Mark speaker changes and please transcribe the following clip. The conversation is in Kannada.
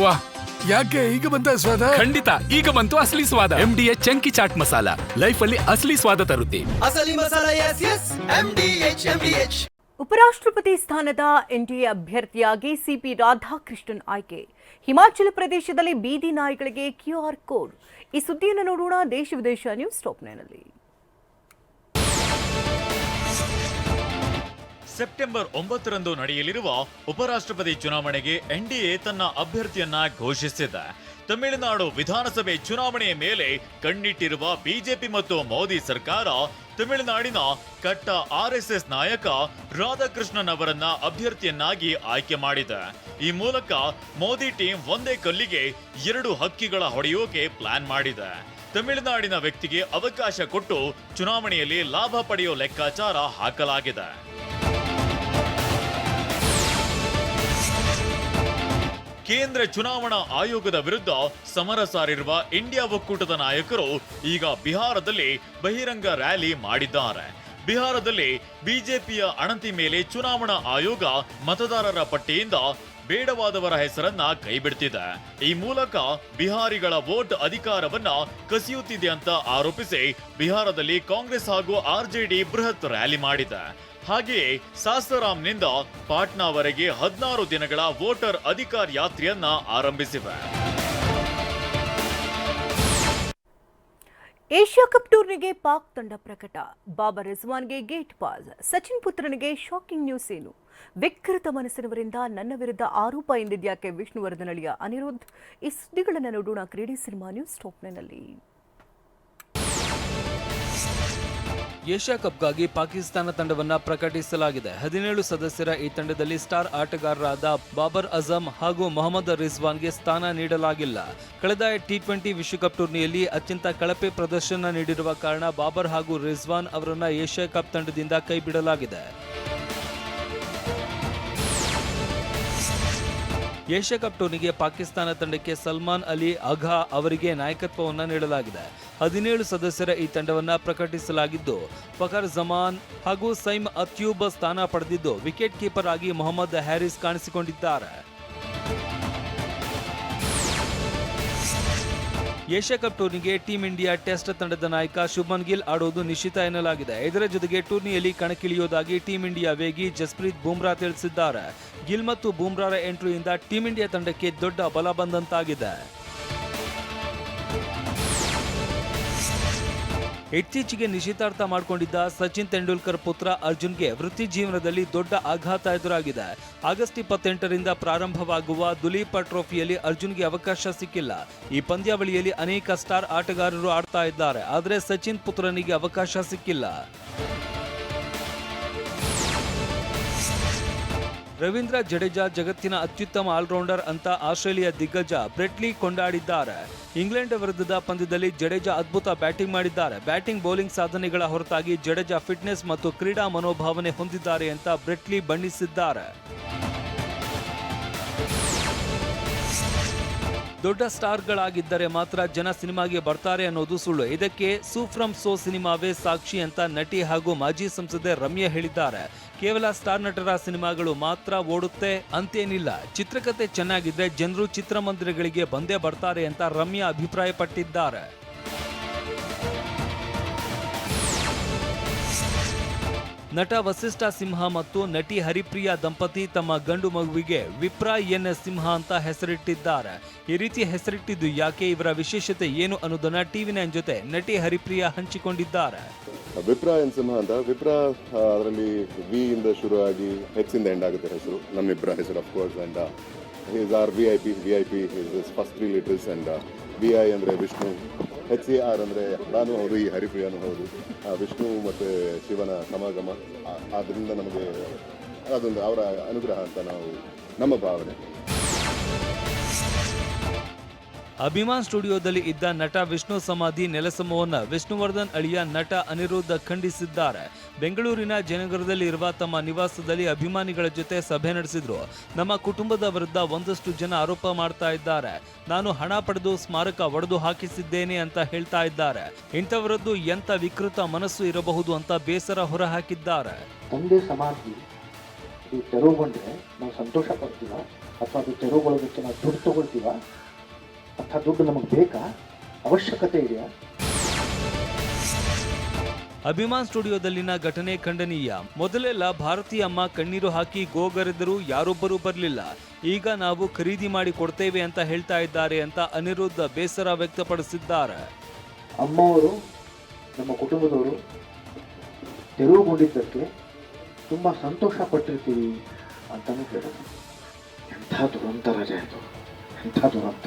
Speaker 1: ವಾ
Speaker 2: ಯಾಕೆ ಈಗ ಬಂತ ಸ್ವಾದ
Speaker 1: ಖಂಡಿತ ಈಗ ಬಂತು ಅಸಲಿ ಸ್ವಾದ. M D chunky chaat masala. Life ಅಲ್ಲಿ ಅಸಲಿ ಸ್ವಾದ ತರುತ್ತೆ.
Speaker 3: ಅಸಲಿ masala S S M D H M D H
Speaker 4: ಉಪರಾಷ್ಟ್ರಪತಿ ಸ್ಥಾನದ ಎನ್ಡಿಎ ಅಭ್ಯರ್ಥಿಯಾಗಿ ಸಿಪಿ ರಾಧಾಕೃಷ್ಣನ್ ಆಯ್ಕೆ. ಹಿಮಾಚಲ ಪ್ರದೇಶದಲ್ಲಿ ಬೀದಿ ನಾಯಿಗಳಿಗೆ ಕ್ಯೂಆರ್ ಕೋಡ್. ಈ ಸುದ್ದಿಯನ್ನು ನೋಡೋಣ ದೇಶ ವಿದೇಶ ನ್ಯೂಸ್ ಟಾಪ್ನಲ್ಲಿ
Speaker 5: ಸೆಪ್ಟೆಂಬರ್ ಒಂಬತ್ತರಂದು ನಡೆಯಲಿರುವ ಉಪರಾಷ್ಟ್ರಪತಿ ಚುನಾವಣೆಗೆ ಎನ್ಡಿಎ ತನ್ನ ಅಭ್ಯರ್ಥಿಯನ್ನ ಘೋಷಿಸಿದೆ. ತಮಿಳುನಾಡು ವಿಧಾನಸಭೆ ಚುನಾವಣೆಯ ಮೇಲೆ ಕಣ್ಣಿಟ್ಟಿರುವ ಬಿಜೆಪಿ ಮತ್ತು ಮೋದಿ ಸರ್ಕಾರ, ತಮಿಳುನಾಡಿನ ಕಟ್ಟ ಆರ್ಎಸ್ಎಸ್ ನಾಯಕ ರಾಧಾಕೃಷ್ಣನ್ ಅವರನ್ನ ಅಭ್ಯರ್ಥಿಯನ್ನಾಗಿ ಆಯ್ಕೆ ಮಾಡಿದೆ. ಈ ಮೂಲಕ ಮೋದಿ ಟೀಮ್ ಒಂದೇ ಕಲ್ಲಿಗೆ ಎರಡು ಹಕ್ಕಿಗಳ ಹೊಡೆಯೋಕೆ ಪ್ಲಾನ್ ಮಾಡಿದೆ. ತಮಿಳುನಾಡಿನ ವ್ಯಕ್ತಿಗೆ ಅವಕಾಶ ಕೊಟ್ಟು ಚುನಾವಣೆಯಲ್ಲಿ ಲಾಭ ಪಡೆಯೋ ಲೆಕ್ಕಾಚಾರ ಹಾಕಲಾಗಿದೆ. ಕೇಂದ್ರ ಚುನಾವಣಾ ಆಯೋಗದ ವಿರುದ್ಧ ಸಮರ ಸಾರಿರುವ ಇಂಡಿಯಾ ಒಕ್ಕೂಟದ ನಾಯಕರು ಈಗ ಬಿಹಾರದಲ್ಲಿ ಬಹಿರಂಗ ರ್ಯಾಲಿ ಮಾಡಿದ್ದಾರೆ. ಬಿಹಾರದಲ್ಲಿ ಬಿಜೆಪಿಯ ಅಣತಿ ಮೇಲೆ ಚುನಾವಣಾ ಆಯೋಗ ಮತದಾರರ ಪಟ್ಟಿಯಿಂದ ಬೇಡವಾದವರ ಹೆಸರನ್ನ ಕೈಬಿಡ್ತಿದೆ. ಈ ಮೂಲಕ ಬಿಹಾರಿಗಳ ವೋಟ್ ಅಧಿಕಾರವನ್ನ ಕಸಿಯುತ್ತಿದೆ ಅಂತ ಆರೋಪಿಸಿ ಬಿಹಾರದಲ್ಲಿ ಕಾಂಗ್ರೆಸ್ ಹಾಗೂ ಆರ್ಜೆಡಿ ಬೃಹತ್ ರ್ಯಾಲಿ ಮಾಡಿದೆ. ಹಾಗೆಯೇ ಸಾಸಾರಾಮ್ನಿಂದ ಪಾಟ್ನಾವರೆಗೆ ಹದಿನಾರು ದಿನಗಳ ವೋಟರ್ ಅಧಿಕಾರ ಯಾತ್ರೆಯನ್ನ ಆರಂಭಿಸಿವೆ.
Speaker 4: ಏಷ್ಯಾ ಕಪ್ ಟೂರ್ನಿಗೆ ಪಾಕ್ ತಂಡ ಪ್ರಕಟ. ಬಾಬರ್ ರಿಜ್ವಾನ್ಗೆ ಗೇಟ್ ಪಾಸ್. ಸಚಿನ್ ಪುತ್ರನಿಗೆ ಶಾಕಿಂಗ್ ನ್ಯೂಸ್ ಏನು? ವಿಕೃತ ಮನಸ್ಸಿನವರಿಂದ ನನ್ನ ವಿರುದ್ಧ ಆರೋಪ ಎಂದಿದ್ಯಾಕೆ ವಿಷ್ಣುವರ್ಧನಳಿಯ ಅನಿರುದ್ಧ? ಈ ಸುದ್ದಿಗಳನ್ನು ನೋಡೋಣ. ಕ್ರೀಡೆ ಸಿನಿಮಾ ನ್ಯೂಸ್ ಟಾಪ್ನಲ್ಲಿ
Speaker 6: ಏಷ್ಯಾ ಕಪ್ಗಾಗಿ ಪಾಕಿಸ್ತಾನ ತಂಡವನ್ನು ಪ್ರಕಟಿಸಲಾಗಿದೆ. ಹದಿನೇಳು ಸದಸ್ಯರ ಈ ತಂಡದಲ್ಲಿ ಸ್ಟಾರ್ ಆಟಗಾರರಾದ ಬಾಬರ್ ಅಜಮ್ ಹಾಗೂ ಮೊಹಮ್ಮದ್ ರಿಜ್ವಾನ್ಗೆ ಸ್ಥಾನ ನೀಡಲಾಗಿಲ್ಲ. ಕಳೆದ ಟಿ ಟ್ವೆಂಟಿ ವಿಶ್ವಕಪ್ ಟೂರ್ನಿಯಲ್ಲಿ ಅತ್ಯಂತ ಕಳಪೆ ಪ್ರದರ್ಶನ ನೀಡಿರುವ ಕಾರಣ ಬಾಬರ್ ಹಾಗೂ ರಿಜ್ವಾನ್ ಅವರನ್ನು ಏಷ್ಯಾ ಕಪ್ ತಂಡದಿಂದ ಕೈಬಿಡಲಾಗಿದೆ. ಏಷ್ಯಾ ಕಪ್ ಟೂರ್ನಿಗೆ ಪಾಕಿಸ್ತಾನ ತಂಡಕ್ಕೆ ಸಲ್ಮಾನ್ ಅಲಿ, ಅಘಾ ಅವರಿಗೆ ನಾಯಕತ್ವವನ್ನು ನೀಡಲಾಗಿದೆ. ಹದಿನೇಳು ಸದಸ್ಯರ ಈ ತಂಡವನ್ನು ಪ್ರಕಟಿಸಲಾಗಿದ್ದು, ಫಖರ್ ಜಮಾನ್ ಹಾಗೂ ಸೈಮ್ ಅತ್ಯೂಬ್ ಸ್ಥಾನ ಪಡೆದಿದ್ದು ವಿಕೆಟ್ ಕೀಪರ್ ಆಗಿ ಮೊಹಮ್ಮದ್ ಹ್ಯಾರಿಸ್ ಕಾಣಿಸಿಕೊಂಡಿದ್ದಾರೆ. ಏಷ್ಯಾ ಕಪ್ ಟೂರ್ನಿಗೆ ಟೀಂ ಇಂಡಿಯಾ ಟೆಸ್ಟ್ ತಂಡದ ನಾಯಕ ಶುಭನ್ ಗಿಲ್ ಆಡುವುದು ನಿಶ್ಚಿತ ಎನ್ನಲಾಗಿದೆ. ಇದರ ಜೊತೆಗೆ ಟೂರ್ನಿಯಲ್ಲಿ ಕಣಕ್ಕಿಳಿಯುವುದಾಗಿ ಟೀಂ ಇಂಡಿಯಾ ವೇಗಿ ಜಸ್ಪ್ರೀತ್ ಬೂಮ್ರಾ ತಿಳಿಸಿದ್ದಾರೆ. ಗಿಲ್ ಮತ್ತು ಬೂಮ್ರಾರ ಎಂಟ್ರಿಯಿಂದ ಟೀಂ ಇಂಡಿಯಾ ತಂಡಕ್ಕೆ ದೊಡ್ಡ ಬಲ ಬಂದಂತಾಗಿದೆ. ಇತ್ತೀಚೆಗೆ ನಿಶ್ಚಿತಾರ್ಥ ಮಾಡಿಕೊಂಡಿದ್ದ ಸಚಿನ್ ತೆಂಡೂಲ್ಕರ್ ಪುತ್ರ ಅರ್ಜುನ್ಗೆ ವೃತ್ತಿ ಜೀವನದಲ್ಲಿ ದೊಡ್ಡ ಆಘಾತ ಎದುರಾಗಿದೆ. ಆಗಸ್ಟ್ ಇಪ್ಪತ್ತೆಂಟರಿಂದ ಪ್ರಾರಂಭವಾಗುವ ದುಲೀಪ ಟ್ರೋಫಿಯಲ್ಲಿ ಅರ್ಜುನ್ಗೆ ಅವಕಾಶ ಸಿಕ್ಕಿಲ್ಲ. ಈ ಪಂದ್ಯಾವಳಿಯಲ್ಲಿ ಅನೇಕ ಸ್ಟಾರ್ ಆಟಗಾರರು ಆಡ್ತಾ ಇದ್ದಾರೆ, ಆದರೆ ಸಚಿನ್ ಪುತ್ರನಿಗೆ ಅವಕಾಶ ಸಿಕ್ಕಿಲ್ಲ. ರವೀಂದ್ರ ಜಡೇಜಾ ಜಗತ್ತಿನ ಅತ್ಯುತ್ತಮ ಆಲ್ರೌಂಡರ್ ಅಂತ ಆಸ್ಟ್ರೇಲಿಯಾ ದಿಗ್ಗಜ ಬ್ರೆಟ್ಲಿ ಕೊಂಡಾಡಿದ್ದಾರೆ. ಇಂಗ್ಲೆಂಡ್ ವಿರುದ್ಧದ ಪಂದ್ಯದಲ್ಲಿ ಜಡೇಜಾ ಅದ್ಭುತ ಬ್ಯಾಟಿಂಗ್ ಮಾಡಿದ್ದಾರೆ. ಬ್ಯಾಟಿಂಗ್, ಬೌಲಿಂಗ್ ಸಾಧನೆಗಳ ಹೊರತಾಗಿ ಜಡೇಜಾ ಫಿಟ್ನೆಸ್ ಮತ್ತು ಕ್ರೀಡಾ ಮನೋಭಾವನೆ ಹೊಂದಿದ್ದಾರೆ ಅಂತ ಬ್ರೆಟ್ಲಿ ಬಣ್ಣಿಸಿದ್ದಾರೆ. ದೊಡ್ಡ ಸ್ಟಾರ್ಗಳಾಗಿದ್ದರೆ ಮಾತ್ರ ಜನ ಸಿನಿಮಾಗೆ ಬರ್ತಾರೆ ಅನ್ನೋದು ಸುಳ್ಳು. ಇದಕ್ಕೆ ಸೂಫ್ರಮ್ ಸೋ ಸಿನಿಮಾವೇ ಸಾಕ್ಷಿ ಅಂತ ನಟಿ ಹಾಗೂ ಮಾಜಿ ಸಂಸದೆ ರಮ್ಯಾ ಹೇಳಿದ್ದಾರೆ. ಕೇವಲ ಸ್ಟಾರ್ ನಟರ ಸಿನಿಮಾಗಳು ಮಾತ್ರ ಓಡುತ್ತೆ ಅಂತೇನಿಲ್ಲ. ಚಿತ್ರಕಥೆ ಚೆನ್ನಾಗಿದ್ರೆ ಜನರು ಚಿತ್ರಮಂದಿರಗಳಿಗೆ ಬಂದೇ ಬರ್ತಾರೆ ಅಂತ ರಮ್ಯಾ ಅಭಿಪ್ರಾಯಪಟ್ಟಿದ್ದಾರೆ. ನಟ ವಸಿಷ್ಠ ಸಿಂಹ ಮತ್ತು ನಟಿ ಹರಿಪ್ರಿಯಾ ದಂಪತಿ ತಮ್ಮ ಗಂಡು ಮಗುವಿಗೆ ವಿಪ್ರಾ ಎನ್ ಸಿಂಹ ಅಂತ ಹೆಸರಿಟ್ಟಿದ್ದಾರೆ. ಈ ರೀತಿ ಹೆಸರಿಟ್ಟಿದ್ದು ಯಾಕೆ? ಇವರ ವಿಶೇಷತೆ ಏನು ಅನ್ನೋದನ್ನ ಟಿವಿ ನೈನ್ ಜೊತೆ ನಟಿ ಹರಿಪ್ರಿಯಾ ಹಂಚಿಕೊಂಡಿದ್ದಾರೆ.
Speaker 7: ವಿಪ್ರಾ ಎನ್ ಸಿಂಹ ಅಂತ. ವಿಪ್ರಾ ಅದರಲ್ಲಿ ವಿ ಇಂದ ಶುರು ಆಗಿ ಹೆಚ್ ಇಂದ ಎಂಡ್ ಆಗುತ್ತೆ ಹೆಸರು. ನಮ್ಮಿಬ್ಬರ ಹೆಸರು of course and is R V I P V I P first three litres and V I ಅಂದರೆ ವಿಷ್ಣು ಹೆಚ್ ಸಿ ಆರ್ ಅಂದರೆ ನಾನು ಹೌದು, ಈ ಹರಿಪ್ರಿಯನೂ ಹೌದು. ವಿಷ್ಣು ಮತ್ತು ಶಿವನ ಸಮಾಗಮ ಆದ್ದರಿಂದ ನಮಗೆ ಅದೊಂದು ಅವರ ಅನುಗ್ರಹ ಅಂತ ನಾವು, ನಮ್ಮ ಭಾವನೆ.
Speaker 6: ಅಭಿಮಾನ್ ಸ್ಟುಡಿಯೋದಲ್ಲಿ ಇದ್ದ ನಟ ವಿಷ್ಣು ಸಮಾಧಿ ನೆಲಸಮವನ್ನ ವಿಷ್ಣುವರ್ಧನ್ ಅಳಿಯ ನಟ ಅನಿರುದ್ಧ ಖಂಡಿಸಿದ್ದಾರೆ. ಬೆಂಗಳೂರಿನ ಜಯನಗರದಲ್ಲಿ ಇರುವ ತಮ್ಮ ನಿವಾಸದಲ್ಲಿ ಅಭಿಮಾನಿಗಳ ಜೊತೆ ಸಭೆ ನಡೆಸಿದ್ರು. ನಮ್ಮ ಕುಟುಂಬದ ವಿರುದ್ಧ ಒಂದಷ್ಟು ಜನ ಆರೋಪ ಮಾಡ್ತಾ ಇದ್ದಾರೆ. ನಾನು ಹಣ ಪಡೆದು ಸ್ಮಾರಕ ಒಡೆದು ಹಾಕಿಸಿದ್ದೇನೆ ಅಂತ ಹೇಳ್ತಾ ಇದ್ದಾರೆ. ಇಂಥವರದ್ದು ಎಂತ ವಿಕೃತ ಮನಸ್ಸು ಇರಬಹುದು ಅಂತ ಬೇಸರ ಹೊರಹಾಕಿದ್ದಾರೆ.
Speaker 8: ತಂದೆ ಸಮಾಧಿ ತೆರವುಗೊಂಡ್ರೆ ನಾವು ಸಂತೋಷ ಪಡ್ತೀವ ಅಥವಾ ಅದು ತೆರವುಗೊಳ್ಳೋದಕ್ಕೆ ನಾವು ದುಡ್ಡು ತಗೊಳ್ತೀವ? ಅಂಥ ದುಡ್ಡು ನಮಗೆ ಬೇಕಾ? ಅವಶ್ಯಕತೆ ಇದೆಯಾ?
Speaker 6: ಅಭಿಮಾನ್ ಸ್ಟುಡಿಯೋದಲ್ಲಿನ ಘಟನೆ ಖಂಡನೀಯ. ಮೊದಲೆಲ್ಲ ಭಾರತೀಯ ಅಮ್ಮ ಕಣ್ಣೀರು ಹಾಕಿ ಗೋಗರೆದರೂ ಯಾರೊಬ್ಬರೂ ಬರಲಿಲ್ಲ. ಈಗ ನಾವು ಖರೀದಿ ಮಾಡಿ ಕೊಡ್ತೇವೆ ಅಂತ ಹೇಳ್ತಾ ಇದ್ದಾರೆ ಅಂತ ಅನಿರುದ್ಧ ಬೇಸರ ವ್ಯಕ್ತಪಡಿಸಿದ್ದಾರೆ.
Speaker 8: ಅಮ್ಮವರು ನಮ್ಮ ಕುಟುಂಬದವರು ತೆರವುಗೊಂಡಿದ್ದಕ್ಕೆ ತುಂಬ ಸಂತೋಷ ಪಟ್ಟಿರ್ತೀವಿ ಅಂತಲೂ ಹೇಳಿದ್ರು ಎಂಥ ದುರಂತ ರಜೆ ಇದು. ಎಂಥ ದುರಂತ.